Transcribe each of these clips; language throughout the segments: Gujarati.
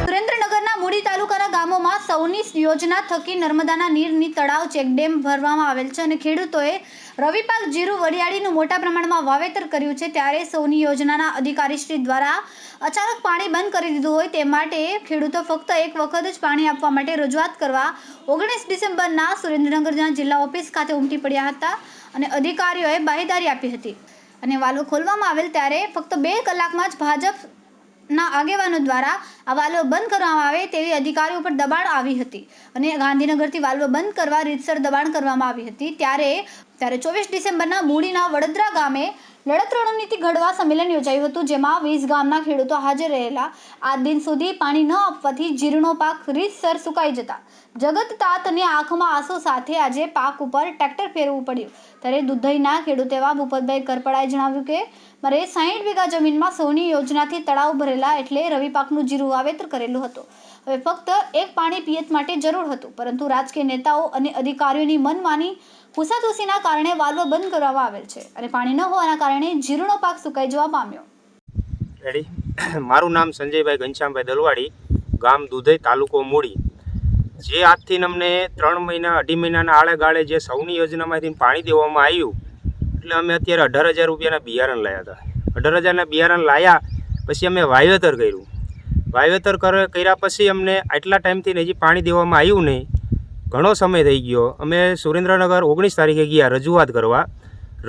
સુરેન્દ્રનગરના મૂડી તાલુકાના ગામોમાં સૌની યોજના થકી નર્મદાના નીરની તળાવ ચેકડેમ ભરવામાં આવેલ છે અને ખેડૂતોએ રવિપાક જીરું વરિયાળીનું મોટા પ્રમાણમાં વાવેતર કર્યું છે ત્યારે સૌની યોજનાના અધિકારીશ્રી દ્વારા અચાનક પાણી બંધ કરી દીધું હોય તે માટે ખેડૂતો ફક્ત એક વખત જ પાણી આપવા માટે રજૂઆત કરવા ઓગણીસ ડિસેમ્બરના સુરેન્દ્રનગરના જિલ્લા ઓફિસ ખાતે ઉમટી પડ્યા હતા અને અધિકારીઓએ બાહેદારી આપી હતી. અને વાલો ખોલવામાં આવેલ ત્યારે ફક્ત બે કલાકમાં જ ભાજપ ના આગેવાનો દ્વારા આ વાલ્વ બંધ કરવામાં આવે તેવી અધિકારીઓ પર દબાણ આવી હતી. અને ગાંધીનગરથી વાલ્વ બંધ કરવા રીતસર દબાણ કરવામાં આવી હતી. ત્યારે ત્યારે ચોવીસ ડિસેમ્બરના મૂડીના વડોદરા ગામે લડત રણનીતિ ઘડવા સંમેલન યોજાયું હતું, જેમાં વીસ ગામના ખેડૂતો હાજર રહેલા. આ દિન સુધી પાણી ન આપવાથી જીરણો પાક રીતસર સુકાઈ જતા. જગત તાતને આંખમાં આંસુ સાથે આજે પાક ઉપર ટ્રેક્ટર ફેરવું પડ્યું. ત્યારે દુધઈના ખેડૂત એવા ભૂપતભાઈ કરપડાએ જણાવ્યું કે, મારે સાહીઠ વીઘા જમીનમાં સોની યોજનાથી તળાવ ભરેલા એટલે રવિ પાકનું જીરું વાવેતર કરેલું હતું. હવે ફક્ત એક પાણી પિયત માટે જરૂર હતું. પરંતુ રાજકીય નેતાઓ અને અધિકારીઓની મનમાની હુસાતુસીના કારણે વાલ્વ બંધ કરવામાં આવેલ છે અને પાણી ન હોવાના કારણે જીરુનો પાક સુકાઈ જવા પામ્યો. રેડી મારું નામ સંજયભાઈ ઘનશ્યામભાઈ દલવાડી, ગામ દુધઈ તાલુકો મૂડી. જે આજથી અમને ત્રણ મહિના, અઢી મહિનાના આળે ગાળે જે સૌની યોજનામાંથી પાણી દેવામાં આવ્યું, એટલે અમે અત્યારે અઢાર હજાર રૂપિયાના બિયારણ લાવ્યા હતા. અઢાર હજારના બિયારણ લાવ્યા પછી અમે વાવેતર કર્યું. વાવેતર કર, કર્યા પછી અમને આટલા ટાઈમથી હજી પાણી દેવામાં આવ્યું નહીં. ઘણો સમય થઈ ગયો. અમે સુરેન્દ્રનગર ઓગણીસ તારીખે ગયા, રજૂઆત કરવા.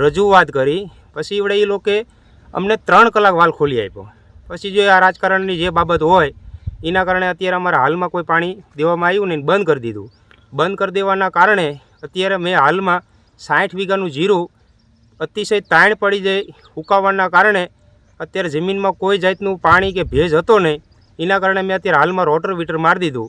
રજૂઆત કરી, પછી એવડે એ લોકોએ અમને ત્રણ કલાક વાલ ખોલી આપ્યો. પછી જો આ રાજકારણની જે બાબત હોય, એના કારણે અત્યારે અમારા હાલમાં કોઈ પાણી દેવામાં આવ્યું નહીં, બંધ કરી દીધું. બંધ કરી દેવાના કારણે અત્યારે મેં હાલમાં સાઠ વીઘાનું જીરું અતિશય તાણ પડી જાય ઉકાવવાના કારણે અત્યારે જમીનમાં કોઈ જાતનું પાણી કે ભેજ હતો નહીં. એના કારણે મેં અત્યારે હાલમાં રોટર વીટર મારી દીધું.